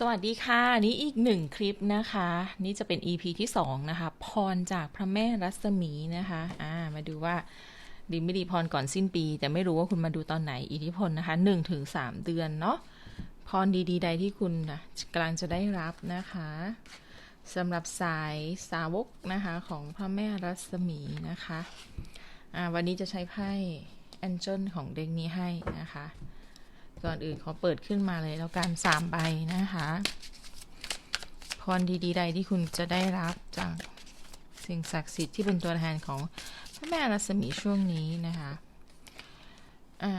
สวัสดีค่ะ นี่อีกหนึ่งคลิปนะคะ นี่จะเป็น EP ที่สองนะคะ พรจากพระแม่รัศมีนะคะอ่ามาดูว่าดีไม่ดีพรก่อนสิ้นปี แต่ไม่รู้ว่าคุณมาดูตอนไหนอิทธิพลนะคะหนึ่งถึงสามเดือนเนาะพรดีๆ ใดที่คุณนะกำลังจะได้รับนะคะสำหรับสายสาวกนะคะของพระแม่รัศมีนะคะอ่าวันนี้จะใช้ไพ่แองเจิลของเด็กนี้ให้นะคะ ก่อนอื่นขอเปิดขึ้นมาเลยแล้วกันสามใบนะคะ พรดีๆใดที่คุณจะได้รับจากสิ่งศักดิ์สิทธิ์ที่เป็นตัวแทนของพระแม่รัศมีช่วงนี้นะคะอ่า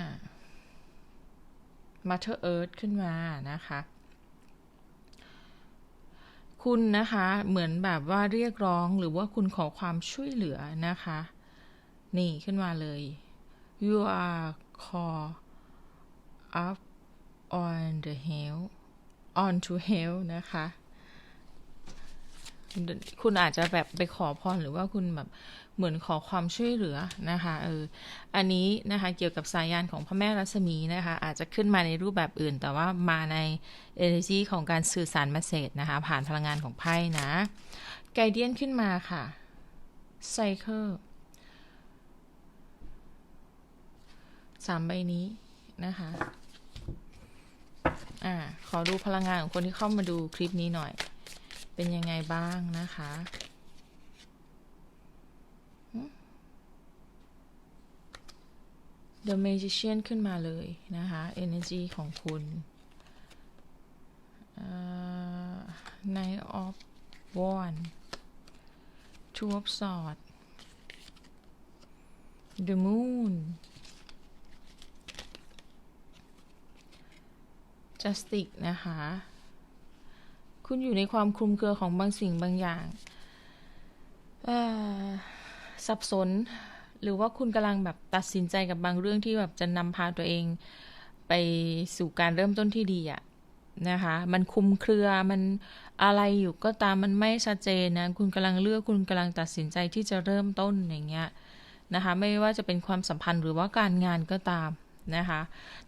Mother Earth ขึ้นมานะคะคุณนะคะเหมือนแบบว่าเรียกร้องหรือว่าคุณขอความช่วยเหลือนะคะ นี่ขึ้นมาเลย you are call up on the hell on to hell นะคะ คุณอาจจะแบบไปขอพรหรือว่าคุณแบบเหมือนขอความช่วยเหลือนะคะเอออันนี้นะคะเกี่ยวกับสายยานของพระแม่รัศมีนะคะ อาจจะขึ้นมาในรูปแบบอื่น แต่ว่ามาใน energy ของการสื่อสารมาเสจนะคะ ผ่านพลังงานของไพ่นะไกเดียนขึ้นมาค่ะ cycle สามใบนี้ นะคะ อ่า ขอดูพลังงานของคนที่เข้ามาดูคลิปนี้หน่อย เป็นยังไงบ้างนะคะ The Magician ขึ้นมาเลยนะคะ Energy ของคุณ uh, Knight of Wands Two of Swords The Moon Justice นะคะ คุณอยู่ในความคลุมเครือของบางสิ่งบางอย่างสับสน หรือว่าคุณกำลังแบบตัดสินใจกับบางเรื่องที่แบบจะนำพาตัวเองไปสู่การเริ่มต้นที่ดีอะนะคะ มันคุมเครือ มันอะไรอยู่ก็ตามมันไม่ชัดเจนนะ คุณกำลังเลือก คุณกำลังตัดสินใจที่จะเริ่มต้นอย่างเงี้ยนะคะ ไม่ว่าจะเป็นความสัมพันธ์หรือว่าการงานก็ตาม นะคะ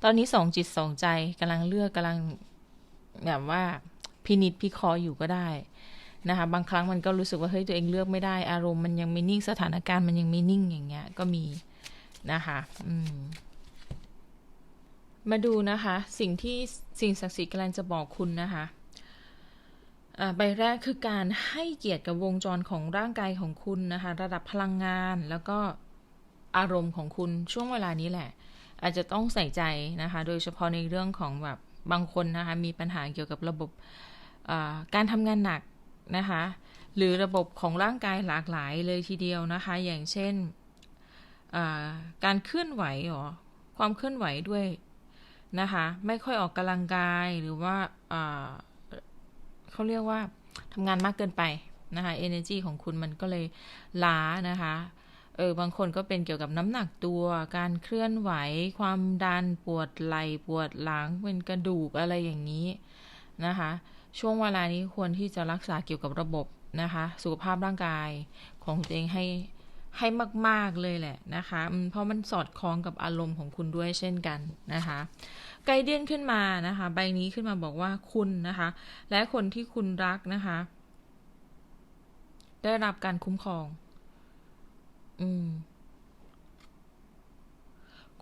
ตอนนี้สองจิตสองใจกำลังเลือกกำลังแบบว่าพินิจพิคราะห์อยู่ก็ได้นะคะ บางครั้งมันก็รู้สึกว่าเฮ้ยตัวเองเลือกไม่ได้ อารมณ์มันยังไม่นิ่งสถานการณ์มันยังไม่นิ่งอย่างเงี้ยก็มีนะคะอืมมาดูนะคะ สิ่งที่สิ่งศักดิ์สิทธิ์กำลังจะบอกคุณนะคะใบแรกคือการให้เกียรติกับวงจรของร่างกายของคุณนะคะ ระดับพลังงานแล้วก็อารมณ์ของคุณช่วงเวลานี้แหละ อาจจะต้องใส่ใจนะคะ โดยเฉพาะในเรื่องของแบบบางคนนะคะ มีปัญหาเกี่ยวกับระบบการทำงานหนักนะคะ หรือระบบของร่างกายหลากหลายเลยทีเดียวนะคะ อย่างเช่นการเคลื่อนไหวหรอความเคลื่อนไหวด้วยนะคะ ไม่ค่อยออกกำลังกายหรือว่าเขาเรียกว่าทำงานมากเกินไปนะคะ energy ของคุณมันก็เลยล้านะคะ เออบางคนก็เป็นเกี่ยวกับน้ำหนักตัว การเคลื่อนไหว ความดันปวดไหล่ปวดหลังเป็นกระดูกอะไรอย่างนี้นะคะ ช่วงเวลานี้ควรที่จะรักษาเกี่ยวกับระบบนะคะ สุขภาพร่างกายของตัวเองให้ให้มาก ๆ เลยแหละนะคะ เพราะมันสอดคล้องกับอารมณ์ของคุณด้วยเช่นกันนะคะ ไกด์เดียนขึ้นมานะคะ ใบนี้ขึ้นมาบอกว่าคุณนะคะ และคนที่คุณรักนะคะ ได้รับการคุ้มครอง อืม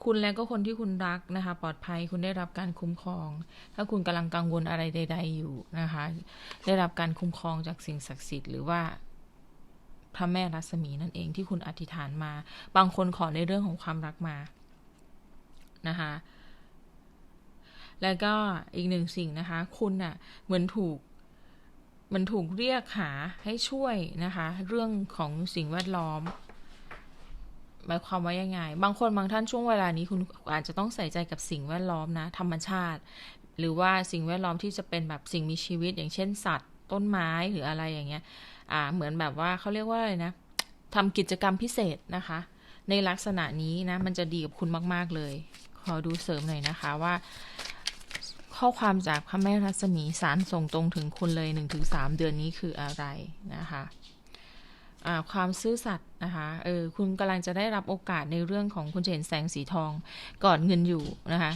คุณและก็คนที่คุณรักนะคะ ปลอดภัยคุณได้รับการคุ้มครอง ถ้าคุณกำลังกังวลอะไรใด ๆ อยู่นะคะ ได้รับการคุ้มครองจากสิ่งศักดิ์สิทธิ์หรือว่าพระแม่รัศมีนั่นเองที่คุณอธิษฐานมา บางคนขอในเรื่องของความรักมานะคะ แล้วก็อีกหนึ่งสิ่งนะคะ คุณน่ะ เหมือนถูก มันถูกเรียกหาให้ช่วยนะคะ เรื่องของสิ่งแวดล้อม หมายความว่ายังไง บางคนบางท่านช่วงเวลานี้คุณอาจจะต้องใส่ใจกับสิ่งแวดล้อมนะ ธรรมชาติ หรือว่าสิ่งแวดล้อมที่จะเป็นแบบสิ่งมีชีวิต อย่างเช่นสัตว์ ต้นไม้หรืออะไรอย่างเงี้ย อ่า เหมือนแบบว่าเขาเรียกว่าอะไรนะทำกิจกรรมพิเศษนะคะ ในลักษณะนี้นะ มันจะดีกับคุณมาก ๆเลย ขอดูเสริมหน่อยนะคะว่า ข้อความจากพระแม่รัศมีสารส่งตรงถึงคุณเลย 1-3 เดือนนี้คืออะไรนะคะ ความซื่อสัตย์นะคะเออคุณกำลังจะได้รับโอกาสในเรื่องของคุณจะเห็นแสงสีทองก่อนเงินอยู่นะคะ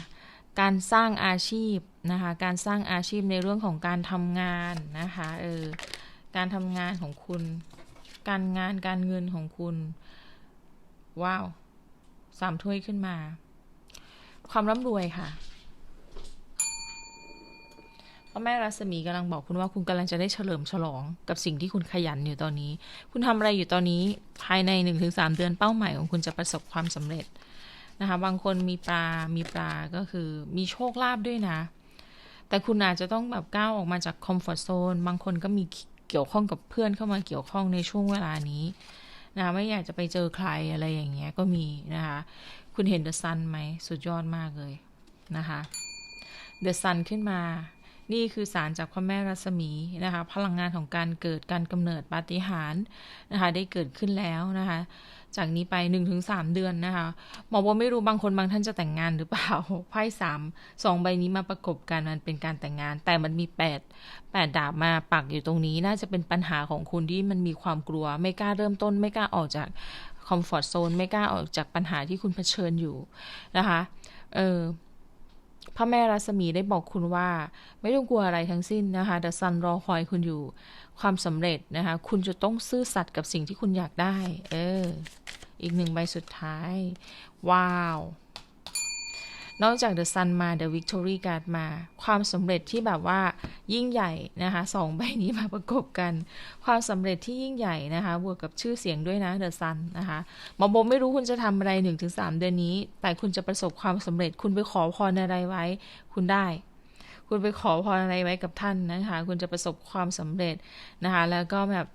การสร้างอาชีพนะคะการสร้างอาชีพในเรื่องของการทำงานนะคะเออการทำงานของคุณ การงานการเงินของคุณ ว้าวสามถ้วยขึ้นมา ความร่ำรวยค่ะ พระแม่รัศมีกำลังบอกคุณว่าคุณกำลังจะได้เฉลิมฉลองกับสิ่งที่คุณขยันอยู่ตอนนี้ คุณทำอะไรอยู่ตอนนี้ภายใน1-3เดือนเป้าหมายของคุณจะประสบความสำเร็จนะคะ บางคนมีปลา มีปลาก็คือมีโชคลาภด้วยนะ แต่คุณอาจจะต้องแบบก้าวออกมาจากคอมฟอร์ทโซน บางคนก็มีเกี่ยวข้องกับเพื่อนเข้ามาเกี่ยวข้องในช่วงเวลานี้นะไม่อยากจะไปเจอใครอะไรอย่างเงี้ยก็มีนะคะ คุณเห็นเดอะซันไหมสุดยอดมากเลยนะคะเดอะซันขึ้นมา นี่คือสารจากพระแม่รัศมีนะคะ พลังงานของการเกิดการกำเนิดปาฏิหาริย์นะคะ ได้เกิดขึ้นแล้วนะคะ จากนี้ไป 1-3 เดือนนะคะหมอว่าไม่รู้บางคนบางท่านจะแต่งงานหรือเปล่าไพ่สามสองใบนี้มาประกบกันมันเป็นการแต่งงาน แต่มันมี8 8ดาบมาปักอยู่ตรงนี้ น่าจะเป็นปัญหาของคุณที่มันมีความกลัว ไม่กล้าเริ่มต้น ไม่กล้าออกจากคอมฟอร์ทโซนไม่กล้าออกจากปัญหาที่คุณเผชิญอยู่นะคะ เออ พระแม่รัศมีได้บอกคุณว่า ไม่ต้องกลัวอะไรทั้งสิ้นนะคะแต่ซันรอคอยคุณอยู่ความสำเร็จนะคะ คุณจะต้องซื่อสัตย์กับสิ่งที่คุณอยากได้ เออ อีกหนึ่งใบสุดท้าย ว้าว นอกจาก The Sun มา The Victory Card มา ความสำเร็จที่แบบว่ายิ่งใหญ่นะคะสองใบนี้มาประกบกัน ความสำเร็จที่ยิ่งใหญ่นะคะบวกกับชื่อเสียงด้วยนะ The Sun นนะคะหมอโบไม่รู้คุณจะทำอะไร 1-3 เดือนนี้ แต่คุณจะประสบความสำเร็จ คุณไปขอพรอะไรไว้ คุณได้คุณไปขอพรอะไรไว้กับท่านนะคะ คุณจะประสบความสำเร็จนะคะ แล้วก็แบบ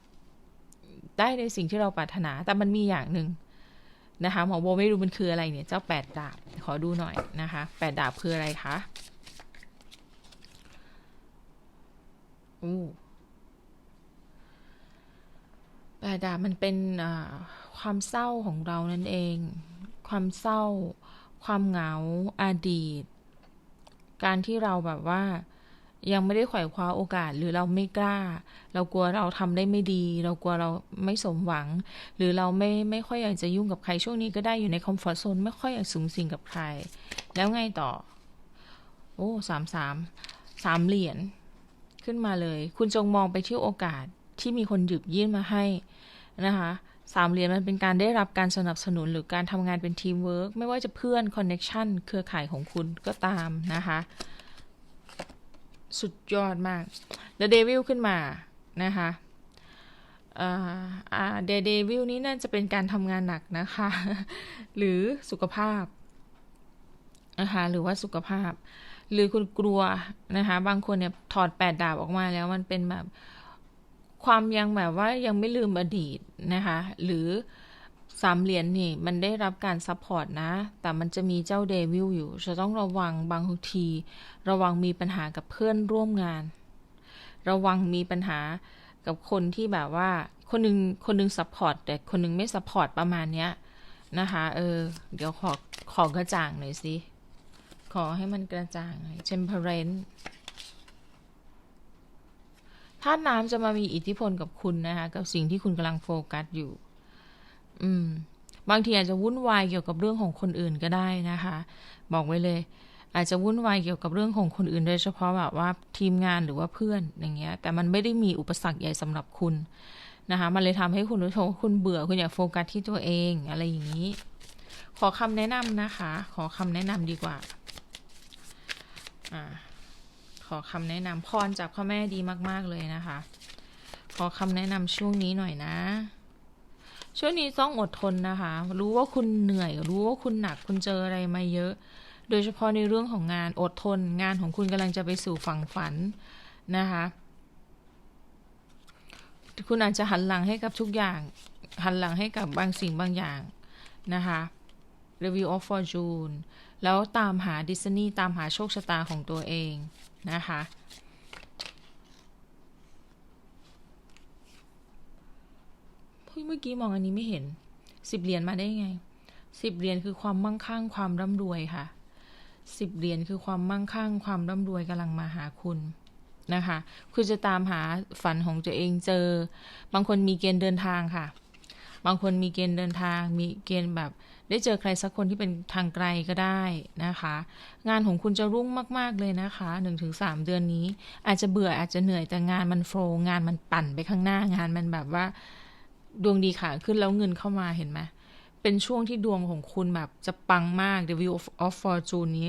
ได้ในสิ่งที่เราปรารถนา แต่มันมีอย่างหนึ่ง นะคะหมอโบไม่รู้มันคืออะไรเนี่ยเจ้าแปดดาบขอดูหน่อยนะคะแปดดาบคืออะไรคะอู้แปดดาบมันเป็นความเศร้าของเรานั่นเอง ความเศร้า ความเหงาอดีต การที่เราแบบว่า ยังไม่ได้ไขว่คว้าโอกาสหรือเราไม่กล้า เรากลัวเราทำได้ไม่ดี เรากลัวเราไม่สมหวัง หรือเราไม่ไม่ค่อยอยากจะยุ่งกับใครช่วงนี้ก็ได้อยู่ในคอมฟอร์ทโซนไม่ค่อยอยากสูงสิงกับใคร แล้วไงต่อ โอ้สามสามสามเหรียญขึ้นมาเลย คุณจงมองไปที่โอกาสที่มีคนหยิบยื่นมาให้นะคะสามเหรียญมันเป็นการได้รับการสนับสนุนหรือการทำงานเป็นทีมเวิร์กไม่ว่าจะเพื่อนคอนเน็ชันเครือข่ายของคุณก็ตามนะคะ สุดยอดมาก The Devil ขึ้นมานะคะอ่าเดเดวิลนี้น่าจะเป็นการทำงานหนักนะคะ หรือสุขภาพนะคะหรือว่าสุขภาพ หรือคุณกลัวนะคะ บางคนเนี่ยถอดแปดดาบออกมาแล้วมันเป็นแบบความยังแบบว่ายังไม่ลืมอดีตนะคะ หรือ สามเหรียญนี่มันได้รับการซัพพอร์ตนะ แต่มันจะมีเจ้าเดวิลอยู่ จะต้องระวังบางที ระวังมีปัญหากับเพื่อนร่วมงาน ระวังมีปัญหากับคนที่แบบว่า คนนึงคนนึงซัพพอร์ตแต่คนนึงไม่ซัพพอร์ตประมาณเนี้ยนะคะ เออ เดี๋ยวขอขอกระจ่างหน่อยสิ ขอให้มันกระจ่างหน่อย temperance ถ้าน้ำจะมามีอิทธิพลกับคุณนะคะ กับสิ่งที่คุณกำลังโฟกัสอยู่ อืม บางทีอาจจะวุ่นวายเกี่ยวกับเรื่องของคนอื่นก็ได้นะคะ บอกไว้เลย อาจจะวุ่นวายเกี่ยวกับเรื่องของคนอื่นโดยเฉพาะแบบว่าทีมงานหรือว่าเพื่อนอย่างเงี้ย แต่มันไม่ได้มีอุปสรรคใหญ่สำหรับคุณนะคะ มันเลยทำให้คุณรู้สึกคุณเบื่อคุณอยากโฟกัสที่ตัวเองอะไรอย่างนี้ ขอคำแนะนำนะคะ ขอคำแนะนำดีกว่าอ่าขอคำแนะนำพรจากพ่อแม่ดีมาก ๆ เลยนะคะ ขอคำแนะนำช่วงนี้หน่อยนะ ช่วงนี้ต้องอดทนนะคะ รู้ว่าคุณเหนื่อย รู้ว่าคุณหนักคุณเจออะไรมาเยอะ โดยเฉพาะในเรื่องของงานอดทน งานของคุณกำลังจะไปสู่ฝั่งฝันนะคะคุณอาจจะหันหลังให้กับทุกอย่าง หันหลังให้กับบางสิ่งบางอย่างนะคะ Review of Fortune แล้วตามหาดิสนีย์ตามหาโชคชะตาของตัวเองนะคะ เมื่อกี้มองอันนี้ไม่เห็นสิบเหรียญมาได้ไงสิบเหรียญคือความมั่งคั่งความร่ำรวยค่ะสิบเหรียญคือความมั่งคั่ง ความร่ำรวยกำลังมาหาคุณนะคะ คุณจะตามหาฝันของตัวเองเจอ บางคนมีเกณฑ์เดินทางค่ะ บางคนมีเกณฑ์เดินทาง มีเกณฑ์แบบ ได้เจอใครสักคนที่เป็นทางไกลก็ได้นะคะ งานของคุณจะรุ่งมาก ๆเลยนะคะ1-3 เดือนนี้ อาจจะเบื่ออาจจะเหนื่อยแต่งานมันโฟล์งานมันปั่นไปข้างหน้างานมันแบบว่า ดวงดีขาขึ้นแล้วเงินเข้ามาเห็นไหมเป็นช่วงที่ดวงของคุณแบบจะปังมาก The Wheel of Fortune นี้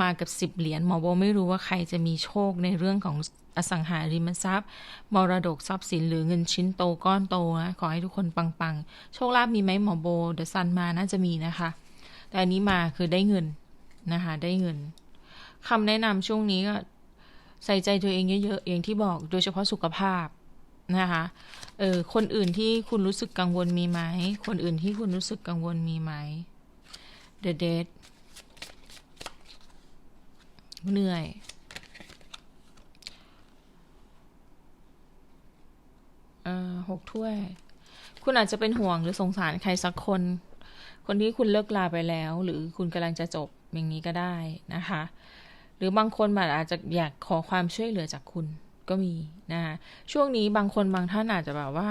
มากับ 10 เหรียญหมอโบไม่รู้ว่าใครจะมีโชคในเรื่องของอสังหาริมทรัพย์มรดกทรัพย์สินหรือเงินชิ้นโตก้อนโตนะขอให้ทุกคนปังๆ โชคลาภมีไหมหมอโบเดอะซันมาน่าจะมีนะคะ แต่อันนี้มาคือได้เงินนะคะ ได้เงินคำแนะนำช่วงนี้ก็ใส่ใจตัวเองเยอะๆอย่างที่บอกโดยเฉพาะสุขภาพ นะคะเออคนอื่นที่คุณรู้สึกกังวลมีไหม คนอื่นที่คุณรู้สึกกังวลมีไหม The Dead เหนื่อย เออหกถ้วย คุณอาจจะเป็นห่วงหรือสงสารใครสักคน คนที่คุณเลิกลาไปแล้ว หรือคุณกำลังจะจบอย่างนี้ก็ได้นะคะ หรือบางคนอาจจะอยากขอความช่วยเหลือจากคุณ ก็มีนะคะช่วงนี้บางคนบางท่านอาจจะแบบว่า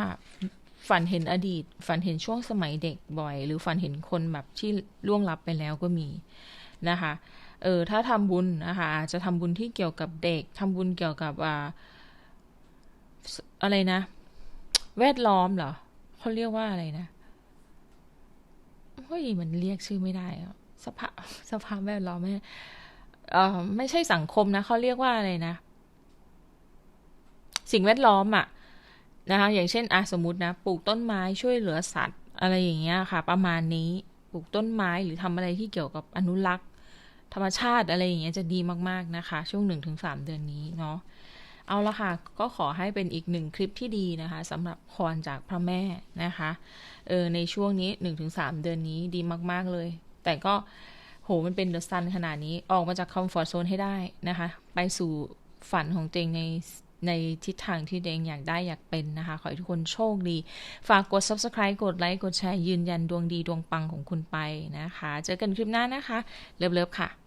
ฝันเห็นอดีต ฝันเห็นช่วงสมัยเด็กบ่อย หรือฝันเห็นคนแบบที่ล่วงลับไปแล้วก็มีนะคะเออถ้าทำบุญนะคะอาจจะทำบุญที่เกี่ยวกับเด็กทำบุญเกี่ยวกับอ่าอะไรนะ แวดล้อมเหรอเขาเรียกว่าอะไรนะเฮ้ยมันเรียกชื่อไม่ได้อะสภาสภาพแวดล้อมไม่เออไม่ใช่สังคมนะเขาเรียกว่าอะไรนะ สิ่งแวดล้อมอะนะคะอย่างเช่นอะสมมตินะปลูกต้นไม้ช่วยเหลือสัตว์อะไรอย่างเงี้ยค่ะ ประมาณนี้ปลูกต้นไม้หรือทำอะไรที่เกี่ยวกับอนุรักษ์ ธรรมชาติอะไรอย่างเงี้ยจะดีมากๆนะคะ ช่วง 1-3 เดือนนี้เนาะเอาละค่ะ ก็ขอให้เป็นอีกหนึ่งคลิปที่ดีนะคะสำหรับพรจากพระแม่นะคะเออในช่วงนี้ 1-3 เดือนนี้ดีมาก ๆ เลย แต่ก็โหมันเป็นเดอะซันขนาดนี้ออกมาจากคอมฟอร์ทโซนให้ได้นะคะ ไปสู่ฝันของตัวเองใน ในทิศทางที่เองอยากได้อยากเป็นนะคะ ขอให้ทุกคนโชคดี ฝากกด subscribe กดไลค์กดแชร์ยืนยันดวงดีดวงปังของคุณไปนะคะ เจอกันคลิปหน้านะคะ เลิฟๆค่ะ